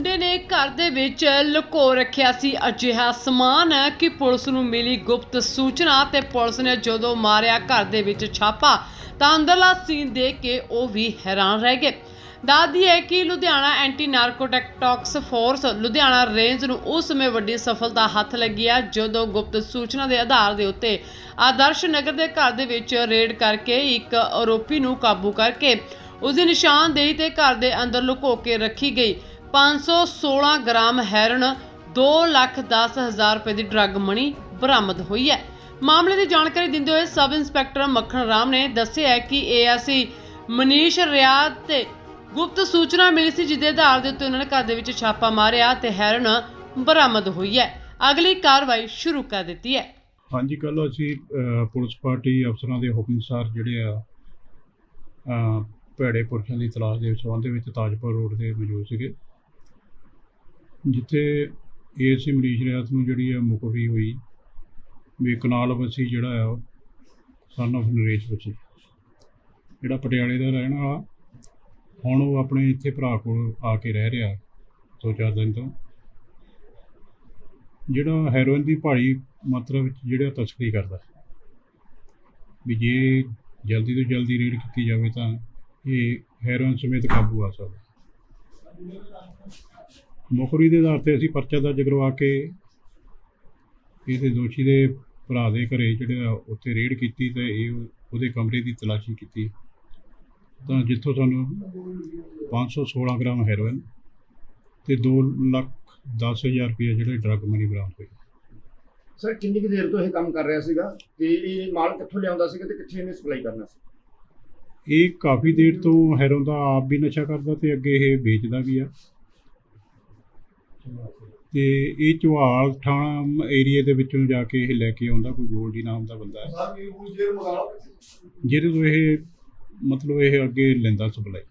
ਮੁੰਡੇ ਨੇ ਘਰ ਦੇ ਵਿੱਚ ਲੁਕੋ ਰੱਖਿਆ ਸੀ। ਅਜਿਹਾ ਸਮਾਨ ਕਿ ਪੁਲਿਸ ਨੂੰ ਮਿਲੀ ਗੁਪਤ ਸੂਚਨਾ ਤੇ ਪੁਲਿਸ ਨੇ ਜਦੋਂ ਮਾਰਿਆ ਘਰ ਦੇ ਵਿੱਚ ਛਾਪਾ, ਤਾਂ ਅੰਦਰਲਾ ਸੀਨ ਦੇਖ ਕੇ ਉਹ ਵੀ ਹੈਰਾਨ ਰਹਿ ਗਏ। ਦੱਸਦੀ ਹੈ ਕਿ ਲੁਧਿਆਣਾ ਐਂਟੀ ਨਾਰਕੋਟਿਕ ਟਾਕਸ ਫੋਰਸ ਲੁਧਿਆਣਾ ਰੇਂਜ ਨੂੰ ਉਸ ਸਮੇਂ ਵੱਡੀ ਸਫਲਤਾ ਹੱਥ ਲੱਗੀ ਆ, ਜਦੋਂ ਗੁਪਤ ਸੂਚਨਾ ਦੇ ਆਧਾਰ ਦੇ ਉੱਤੇ ਆਦਰਸ਼ ਨਗਰ ਦੇ ਘਰ ਦੇ ਵਿੱਚ ਰੇਡ ਕਰਕੇ ਇੱਕ ਆਰੋਪੀ ਨੂੰ ਕਾਬੂ ਕਰਕੇ ਉਸ ਦੀ ਨਿਸ਼ਾਨਦੇਹੀ ਤੇ ਘਰ ਦੇ ਅੰਦਰ ਲੁਕੋ ਕੇ ਰੱਖੀ ਗਈ। 516 ਗ੍ਰਾਮ ਹੈਰਨ 2 ਲੱਖ 10 ਹਜ਼ਾਰ ਰੁਪਏ ਦੀ ਡਰੱਗ ਮਣੀ ਬਰਾਮਦ ਹੋਈ ਹੈ। ਮਾਮਲੇ ਦੀ ਜਾਣਕਾਰੀ ਦਿੰਦੇ ਹੋਏ ਸਬ ਇੰਸਪੈਕਟਰ ਮੱਖਣ ਰਾਮ ਨੇ ਦੱਸਿਆ ਕਿ ਏਐਸਸੀ ਮਨੀਸ਼ ਰਿਆਦ ਤੇ ਗੁਪਤ ਸੂਚਨਾ ਮਿਲੀ ਸੀ ਜਿਹਦੇ ਆਧਾਰ ਦੇ ਉੱਤੇ ਉਹਨਾਂ ਨੇ ਘਰ ਦੇ ਵਿੱਚ ਛਾਪਾ ਮਾਰਿਆ ਤੇ ਹੈਰਨ ਬਰਾਮਦ ਹੋਈ ਹੈ। ਅਗਲੀ ਕਾਰਵਾਈ ਸ਼ੁਰੂ ਕਰ ਦਿੱਤੀ ਹੈ। ਹਾਂਜੀ ਕੱਲ ਅਸੀਂ ਪੁਲਿਸ ਪਾਰਟੀ ਅਫਸਰਾਂ ਦੇ ਹੁਕਮ ਅਨੁਸਾਰ ਜਿਹੜੇ ਆ ਅ, ਪੁਰਸ਼ਾਂ ਦੀ ਤਲਾਸ਼ ਦੇ ਸੰਬੰਧ ਵਿੱਚ ਤਾਜਪੁਰ ਰੋਡ ਤੇ ਮੌਜੂਦ ਸੀਗੇ। ਜਿੱਥੇ ਏਐਸਸੀ ਮਰੀਜ਼ ਰਿਆਤ ਨੂੰ ਜਿਹੜੀ ਆ ਮੁਕਰੀ ਹੋਈ, ਵੀ ਕਨਾਲ ਵਸੀ ਜਿਹੜਾ ਆ ਸਨ ਆਫ ਨਰੇਸ਼ ਵਸੀ ਜਿਹੜਾ ਪਟਿਆਲੇ ਦਾ ਰਹਿਣ ਵਾਲਾ, ਹੁਣ ਉਹ ਆਪਣੇ ਇੱਥੇ ਭਰਾ ਕੋਲ ਆ ਕੇ ਰਹਿ ਰਿਹਾ ਦੋ ਚਾਰ ਦਿਨ ਤੋਂ। ਜਿਹੜਾ ਹੈਰੋਇਨ ਦੀ ਭਾਰੀ ਮਾਤਰਾ ਵਿੱਚ ਜਿਹੜਾ ਤਸਕਰੀ ਕਰਦਾ। ਵੀ ਜੇ ਜਲਦੀ ਤੋਂ ਜਲਦੀ ਰੇਡ ਕੀਤੀ ਜਾਵੇ ਤਾਂ ਇਹ ਹੈਰੋਇਨ ਸਮੇਤ ਕਾਬੂ ਆ ਸਕਦਾ। ਮੁਖਰੀ ਦੇ ਆਧਾਰ ਤੇ ਅਸੀਂ ਪਰਚਾ ਦਰਜ ਕਰਵਾ ਕੇ ਇਹਦੇ ਦੋਸ਼ੀ ਦੇ ਭਰਾ ਦੇ ਘਰੇ ਜਿਹੜੇ ਉੱਥੇ ਰੇਡ ਕੀਤੀ ਤੇ ਇਹ ਉਹਦੇ ਕਮਰੇ ਦੀ ਤਲਾਸ਼ੀ ਕੀਤੀ। ਤਾਂ ਜਿੱਥੋਂ ਸਾਨੂੰ 516 ਗ੍ਰਾਮ ਹੈਰੋਇਨ ਤੇ 2 ਲੱਖ 10 ਹਜ਼ਾਰ ਰੁਪਏ ਜਿਹੜੇ ਡਰੱਗ ਮਨੀ ਬਰਾਮਦ ਹੋਈ ਸਰ ਕਿੰਨੀ ਕੁ ਦੇਰ ਤੋਂ ਇਹ ਕੰਮ ਕਰ ਰਿਹਾ ਸੀਗਾ ਤੇ ਇਹ ਮਾਲ ਕਿੱਥੋਂ ਲਿਆਉਂਦਾ ਸੀਗਾ ਤੇ ਕਿੱਥੇ ਇਹਨੇ ਸਪਲਾਈ ਕਰਨਾ ਸੀ? ਇਹ ਕਾਫੀ ਦੇਰ ਤੋਂ ਹੈਰੋਂ ਦਾ ਆਪ ਵੀ ਨਸ਼ਾ ਕਰਦਾ ਤੇ ਅੱਗੇ ਇਹ ਵੇਚਦਾ ਵੀ ਆ। ਤੇ ਇਹ ਚੁਹਾਲ ਥਾਣਾ ਏਰੀਆ ਦੇ ਵਿੱਚੋਂ ਜਾ ਕੇ ਇਹ ਲੈ ਕੇ ਆਉਂਦਾ ਕੋਈ ਗੋਲਡੀ ਨਾਮ ਦਾ ਬੰਦਾ ਹੈ। ਜਿਹਦੇ ਤੋਂ ਇਹ ਮਤਲਬ ਇਹ ਅੱਗੇ ਲੈਂਦਾ ਸਪਲਾਈ।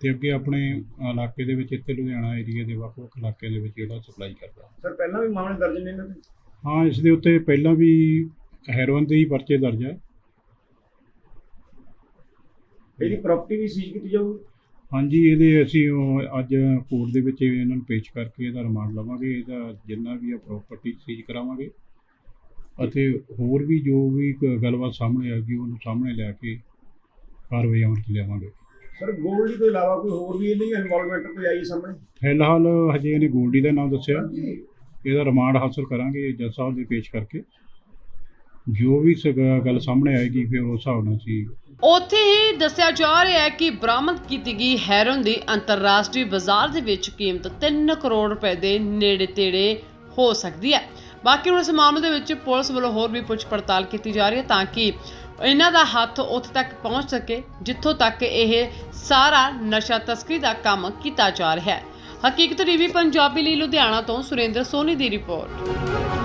ਤੇ ਅੱਗੇ ਆਪਣੇ ਇਲਾਕੇ ਦੇ ਵਿੱਚ ਇੱਥੇ ਲੁਧਿਆਣਾ ਏਰੀਆ ਦੇ ਵੱਖ-ਵੱਖ ਇਲਾਕਿਆਂ ਦੇ ਵਿੱਚ ਜਿਹੜਾ ਸਪਲਾਈ ਕਰਦਾ। ਸਰ ਪਹਿਲਾਂ ਵੀ ਮਾਮਲੇ ਦਰਜ ਨੇ ਇਹਨਾਂ ਦੇ? ਹਾਂ ਇਸ ਦੇ ਉੱਤੇ ਪਹਿਲਾਂ ਵੀ ਹੈਰੋਇਨ ਦੇ ਹੀ ਪਰਚੇ ਦਰਜ ਹੈ। ਇਹਦੀ ਪ੍ਰਾਪਰਟੀ ਵੀ ਸੀਜ਼ ਕੀਤੀ ਜਾਊਗੀ? ਹਾਂਜੀ ਇਹਦੇ ਅਸੀਂ ਉਹ ਅੱਜ ਕੋਰਟ ਦੇ ਵਿੱਚ ਇਹਨਾਂ ਨੂੰ ਪੇਸ਼ ਕਰਕੇ ਇਹਦਾ ਰਿਮਾਂਡ ਲਵਾਂਗੇ ਇਹਦਾ ਜਿੰਨਾ ਵੀ ਆ ਪ੍ਰਾਪਰਟੀ ਸੀਜ਼ ਕਰਾਵਾਂਗੇ। ਅਤੇ ਹੋਰ ਵੀ ਜੋ ਵੀ ਗੱਲਬਾਤ ਸਾਹਮਣੇ ਆਏਗੀ ਉਹਨੂੰ ਸਾਹਮਣੇ ਲਿਆ ਕੇ ਕਾਰਵਾਈ ਅਮਲ 'ਚ ਲਿਆਵਾਂਗੇ। ਸਰ ਗੋਲਡੀ ਤੋਂ ਇਲਾਵਾ ਕੋਈ ਹੋਰ ਵੀ ਇਹਦੀ ਇਨਵੋਲਵਮੈਂਟ ਕੋਈ ਆਈ ਸਾਹਮਣੇ? ਫਿਲਹਾਲ ਹਜੇ ਇਹਨੇ ਗੋਲਡੀ ਦਾ ਨਾਮ ਦੱਸਿਆ। ਇਹਦਾ ਰਿਮਾਂਡ ਹਾਸਲ ਕਰਾਂਗੇ ਜੱਜ ਸਾਹਿਬ ਦੇ ਪੇਸ਼ ਕਰਕੇ। ਜੋ ਵੀ ਗੱਲ ਸਾਹਮਣੇ ਆਏਗੀ ਫਿਰ ਉਸ ਹਿਸਾਬ ਨਾਲ ਅਸੀਂ ਉੱਥੇ ਹੀ ਦੱਸਿਆ ਜਾ ਰਿਹਾ ਹੈ ਕਿ ਬਰਾਮਦ ਕੀਤੀ ਗਈ ਹੈਰੋਨ ਦੀ ਅੰਤਰਰਾਸ਼ਟਰੀ ਬਾਜ਼ਾਰ ਦੇ ਵਿੱਚ ਕੀਮਤ 3 ਕਰੋੜ ਰੁਪਏ ਦੇ ਨੇੜੇ ਤੇੜੇ ਹੋ ਸਕਦੀ ਹੈ। ਬਾਕੀ ਹੁਣ ਇਸ ਮਾਮਲੇ ਦੇ ਵਿੱਚ ਪੁਲਿਸ ਵੱਲੋਂ ਹੋਰ ਵੀ ਪੁੱਛ ਪੜਤਾਲ ਕੀਤੀ ਜਾ ਰਹੀ ਹੈ ਤਾਂ ਕਿ ਇਹਨਾਂ ਦਾ ਹੱਥ ਉੱਥੇ ਤੱਕ ਪਹੁੰਚ ਸਕੇ, ਜਿੱਥੋਂ ਤੱਕ ਇਹ ਸਾਰਾ ਨਸ਼ਾ ਤਸਕਰੀ ਦਾ ਕੰਮ ਕੀਤਾ ਜਾ ਰਿਹਾ ਹੈ। ਹਕੀਕਤ ਟੀਵੀ ਪੰਜਾਬੀ ਲਈ ਲੁਧਿਆਣਾ ਤੋਂ ਸੁਰਿੰਦਰ ਸੋਨੀ ਦੀ ਰਿਪੋਰਟ।